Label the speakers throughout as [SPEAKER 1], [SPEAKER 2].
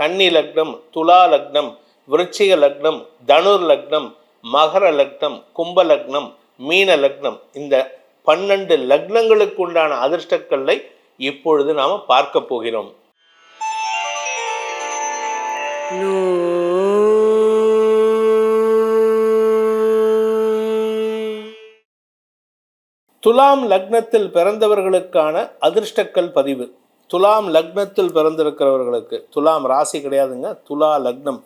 [SPEAKER 1] கன்னி லக்னம் துலா லக்னம் விருச்சிக லக்னம் தனுர் லக்னம் மகர லக்னம் கும்ப லக்னம் மீன லக்னம். இந்த பன்னெண்டு லக்னங்களுக்கு உண்டான அதிர்ஷ்டக்கல்லை இப்பொழுது நாம பார்க்க போகிறோம். துலாம் லக்னத்தில் பிறந்தவர்களுக்கான அதிர்ஷ்டக்கல் பதிவு. துலாம் லக்னத்தில் பிறந்திருக்கிறவர்களுக்கு துலாம் ராசி கிடையாதுங்க துலா லக்னம்.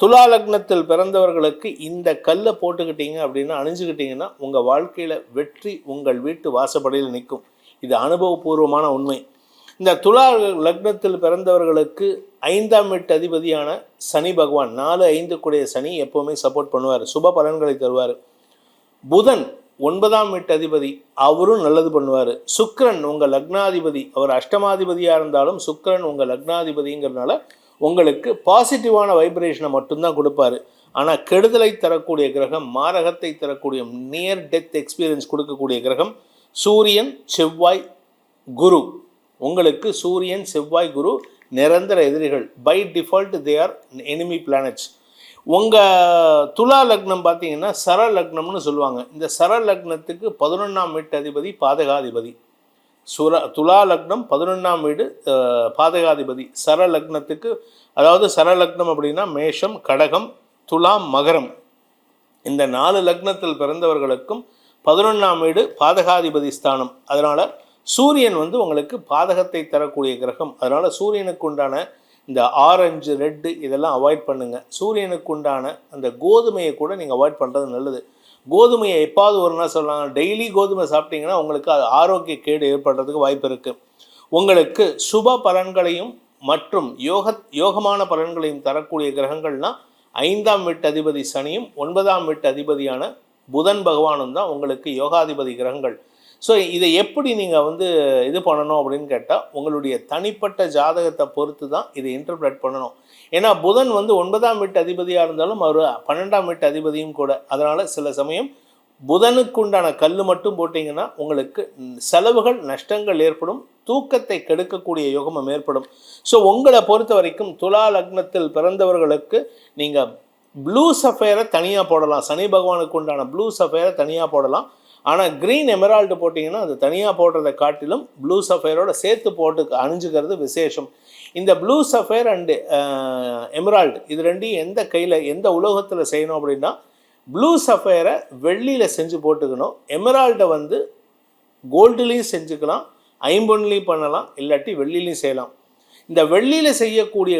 [SPEAKER 1] துலா லக்னத்தில் பிறந்தவர்களுக்கு இந்த கல்லை போட்டுக்கிட்டீங்க அப்படின்னா அணிஞ்சுக்கிட்டீங்கன்னா உங்கள் வாழ்க்கையில் வெற்றி உங்கள் வீட்டு வாசப்படியில் நிற்கும். இது அனுபவபூர்வமான உண்மை. இந்த துலா லக்னத்தில் பிறந்தவர்களுக்கு ஐந்தாம் வீட்டு அதிபதியான சனி பகவான் நாலு ஐந்து கூடிய சனி எப்போவுமே சப்போர்ட் பண்ணுவார். சுப பலன்களை தருவார். புதன் ஒன்பதாம் வீட்டு அதிபதி அவரும் நல்லது பண்ணுவார். சுக்கரன் உங்கள் லக்னாதிபதி அவர் அஷ்டமாதிபதியாக இருந்தாலும் சுக்கரன் உங்கள் லக்னாதிபதிங்கிறதுனால உங்களுக்கு பாசிட்டிவான வைப்ரேஷனை மட்டும்தான் கொடுப்பாரு. ஆனால் கெடுதலை தரக்கூடிய கிரகம் மாரகத்தை தரக்கூடிய நியர் டெத் எக்ஸ்பீரியன்ஸ் கொடுக்கக்கூடிய கிரகம் சூரியன் செவ்வாய் குரு. உங்களுக்கு சூரியன் செவ்வாய் குரு நிரந்தர எதிரிகள். By default they are enemy planets உங்கள் துலா லக்னம் பார்த்தீங்கன்னா சர லக்னம்னு சொல்லுவாங்க. இந்த சர லக்னத்துக்கு பதினொன்றாம் வீட்டு அதிபதி பாதகாதிபதி. சுர துலா லக்னம் பதினொன்றாம் வீடு பாதகாதிபதி. சர லக்னத்துக்கு அதாவது சர லக்னம் அப்படின்னா மேஷம் கடகம் துலாம் மகரம். இந்த நாலு லக்னத்தில் பிறந்தவர்களுக்கும் பதினொன்றாம் வீடு பாதகாதிபதி ஸ்தானம். அதனால் சூரியன் வந்து உங்களுக்கு பாதகத்தை தரக்கூடிய கிரகம். அதனால் சூரியனுக்கு உண்டான இந்த ஆரஞ்சு ரெட்டு இதெல்லாம் அவாய்ட் பண்ணுங்கள் சூரியனுக்கு உண்டான அந்த கோதுமையை கூட நீங்கள் அவாய்ட் பண்ணுறது நல்லது. கோதுமையை எப்பாவது ஒரு நாள் சொல்லலாம் டெய்லி கோதுமை சாப்பிட்டீங்கன்னா உங்களுக்கு அது ஆரோக்கிய கேடு ஏற்படுறதுக்கு வாய்ப்பு இருக்குது உங்களுக்கு சுப பலன்களையும் மற்றும் யோக யோகமான பலன்களையும் தரக்கூடிய கிரகங்கள்னா ஐந்தாம் வீட்டு அதிபதி சனியும் ஒன்பதாம் வீட்டு அதிபதியான புதன் பகவானும் தான் உங்களுக்கு யோகாதிபதி கிரகங்கள். ஸோ இதை எப்படி நீங்கள் வந்து இது பண்ணணும் அப்படின்னு கேட்டால் உங்களுடைய தனிப்பட்ட ஜாதகத்தை பொறுத்து தான் இதை இன்டர்பிரட் பண்ணணும். ஏன்னா புதன் வந்து ஒன்பதாம் வீட்டு அதிபதியாக இருந்தாலும் அவர் பன்னெண்டாம் வீட்டு அதிபதியும் கூட. அதனால் சில சமயம் புதனுக்கு உண்டான கல் மட்டும் போட்டிங்கன்னா உங்களுக்கு செலவுகள் நஷ்டங்கள் ஏற்படும் தூக்கத்தை கெடுக்கக்கூடிய யோகமும் ஏற்படும். ஸோ உங்களை பொறுத்த வரைக்கும் துலா லக்னத்தில் பிறந்தவர்களுக்கு நீங்கள் ப்ளூ சஃபேரை தனியாக போடலாம். சனி பகவானுக்கு உண்டான ப்ளூ சஃபேரை தனியாக போடலாம். ஆனால் க்ரீன் எமரால்டு போட்டிங்கன்னா அது தனியாக போடுறதை காட்டிலும் ப்ளூ சஃபயரோட சேர்த்து போட்டு அணிஞ்சுக்கிறது விசேஷம். இந்த ப்ளூ சஃபயர் அண்டு எமரால்டு இது ரெண்டையும் எந்த கையில் எந்த உலோகத்தில் செய்யணும் அப்படின்னா ப்ளூ சஃபயரை வெள்ளியில் செஞ்சு போட்டுக்கணும். எமரால்டை வந்து கோல்டுலேயும் செஞ்சுக்கலாம் ஐம்பொன்லேயும் பண்ணலாம் இல்லாட்டி வெள்ளிலையும் செய்யலாம். இந்த வெள்ளியில் செய்யக்கூடிய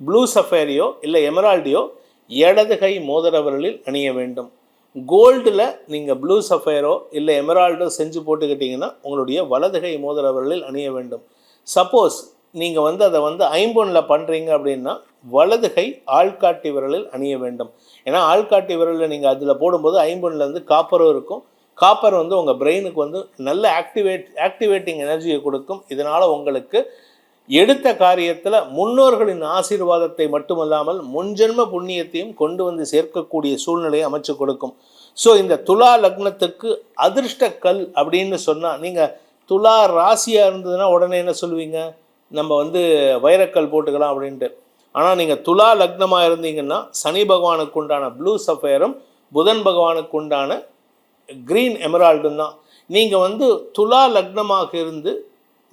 [SPEAKER 1] ப்ளூ சஃபேரியோ இல்லை எமரால்டியோ இடது கை மோதிரவர்களில் அணிய வேண்டும். கோல்டில் நீங்கள் ப்ளூ சஃபயரோ இல்லை எமரால்டோ செஞ்சு போட்டுக்கிட்டிங்கன்னா உங்களுடைய வலதுகை மோதிரவர்களில் அணிய வேண்டும். சப்போஸ் நீங்கள் வந்து அதை வந்து ஐம்பொனில் பண்ணுறீங்க அப்படின்னா வலதுகை ஆள்காட்டி விரலில் அணிய வேண்டும். ஏன்னா ஆள்காட்டி விரலில் நீங்கள் அதில் போடும்போது ஐம்பொன்னில் வந்து காப்பரும் இருக்கும். காப்பர் வந்து உங்கள் பிரெயினுக்கு வந்து நல்ல ஆக்டிவேட் ஆக்டிவேட்டிங் எனர்ஜியை கொடுக்கும். இதனால் உங்களுக்கு எடுத்த காரியத்தில் முன்னோர்களின் ஆசீர்வாதத்தை மட்டுமல்லாமல் முன்ஜென்ம புண்ணியத்தையும் கொண்டு வந்து சேர்க்கக்கூடிய சூழ்நிலையை அமைச்சு கொடுக்கும். ஸோ இந்த துலா லக்னத்துக்கு அதிர்ஷ்ட கல் அப்படின்னு சொன்னால் நீங்கள் துலா ராசியாக இருந்ததுன்னா உடனே என்ன சொல்லுவீங்க? நம்ம வந்து வைரக்கல் போட்டுக்கலாம் அப்படின்ட்டு. ஆனால் நீங்கள் துலா லக்னமாக இருந்தீங்கன்னா சனி பகவானுக்கு உண்டான ப்ளூ சஃபயரும் புதன் பகவானுக்கு உண்டான க்ரீன் எமரால்டும் தான். நீங்கள் வந்து துலா லக்னமாக இருந்து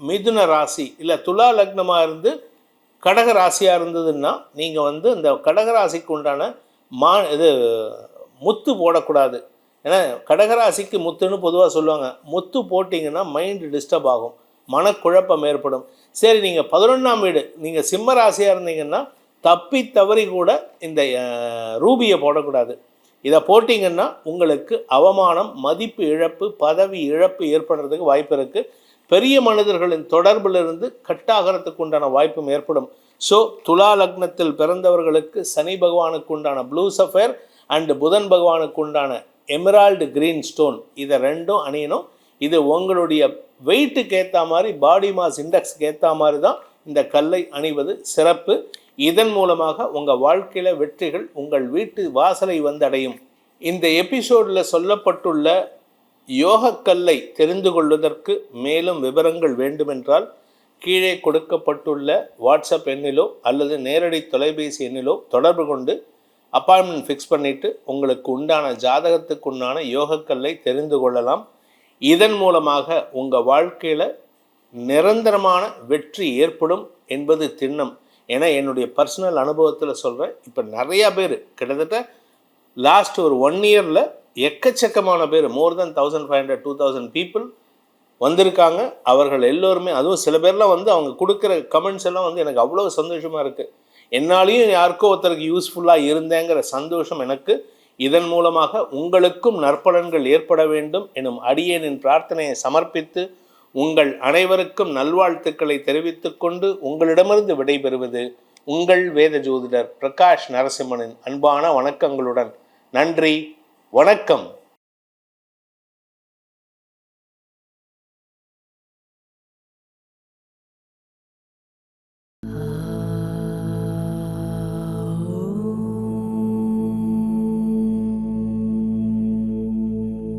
[SPEAKER 1] மிதுன ராசி இல்லை துலா லக்னமாக இருந்து கடக ராசியாக இருந்ததுன்னா நீங்கள் வந்து இந்த கடக ராசிக்கு உண்டான மா இது முத்து போடக்கூடாது. ஏன்னா கடகராசிக்கு முத்துன்னு பொதுவாக சொல்லுவாங்க. முத்து போட்டிங்கன்னா மைண்டு டிஸ்டர்ப் ஆகும். மனக்குழப்பம் ஏற்படும். சரி நீங்கள் பதினொன்றாம் வீடு நீங்கள் சிம்ம ராசியாக இருந்தீங்கன்னா தப்பி தவறி கூட இந்த ரூபியை போடக்கூடாது. இதை போட்டிங்கன்னா உங்களுக்கு அவமானம் மதிப்பு இழப்பு பதவி இழப்பு ஏற்படுறதுக்கு வாய்ப்பு இருக்குது பெரிய மனிதர்களின் தொடர்பிலிருந்து கட்டாகிறதுக்கு உண்டான வாய்ப்பும் ஏற்படும். ஸோ துலா லக்னத்தில் பிறந்தவர்களுக்கு சனி பகவானுக்கு உண்டான ப்ளூ சஃபேர் அண்டு புதன் பகவானுக்கு உண்டான எமரால்டு கிரீன் ஸ்டோன் இதை ரெண்டும் அணியணும். இது உங்களுடைய வெயிட்டுக்கு ஏற்ற மாதிரி பாடி மாஸ் இண்டெக்ஸ்க்கு ஏற்ற மாதிரி தான் இந்த கல்லை அணிவது சிறப்பு. இதன் மூலமாக உங்கள் வாழ்க்கையில் வெற்றிகள் உங்கள் வீட்டு வாசலை வந்தடையும். இந்த எபிசோடில் சொல்லப்பட்டுள்ள யோகக்கல்லை தெரிந்து கொள்வதற்கு மேலும் விவரங்கள் வேண்டுமென்றால் கீழே கொடுக்கப்பட்டுள்ள வாட்ஸ்அப் எண்ணிலோ அல்லது நேரடி தொலைபேசி எண்ணிலோ தொடர்பு கொண்டு அப்பாயின்மெண்ட் ஃபிக்ஸ் பண்ணிவிட்டு உங்களுக்கு உண்டான ஜாதகத்துக்கு உண்டான யோகக்கல்லை தெரிந்து கொள்ளலாம். இதன் மூலமாக உங்கள் வாழ்க்கையில் நிரந்தரமான வெற்றி ஏற்படும் என்பது திண்ணம். ஏன்னா என்னுடைய பர்சனல் அனுபவத்தில் சொல்கிறேன் இப்போ நிறையா பேர் கிட்டத்தட்ட லாஸ்ட் ஒரு ஒன் இயரில் எக்கச்சக்கமான பேர். More than thousand five hundred two thousand people வந்திருக்காங்க. அவர்கள் எல்லோருமே அதுவும் சில பேர்லாம் வந்து அவங்க கொடுக்குற கமெண்ட்ஸ் எல்லாம் வந்து எனக்கு அவ்வளோ சந்தோஷமாக இருக்குது என்னாலையும் யாருக்கோ ஒருத்தருக்கு யூஸ்ஃபுல்லாக இருந்தேங்கிற சந்தோஷம் எனக்கு. இதன் மூலமாக உங்களுக்கும் நற்பலன்கள் ஏற்பட வேண்டும் எனும் அடியேனின் பிரார்த்தனையை சமர்ப்பித்து உங்கள் அனைவருக்கும் நல்வாழ்த்துக்களை தெரிவித்துக்கொண்டு உங்களிடமிருந்து விடைபெறுவது உங்கள் வேத ஜோதிடர் பிரகாஷ் நரசிம்மனின் அன்பான வணக்கங்களுடன். நன்றி. வணக்கம்.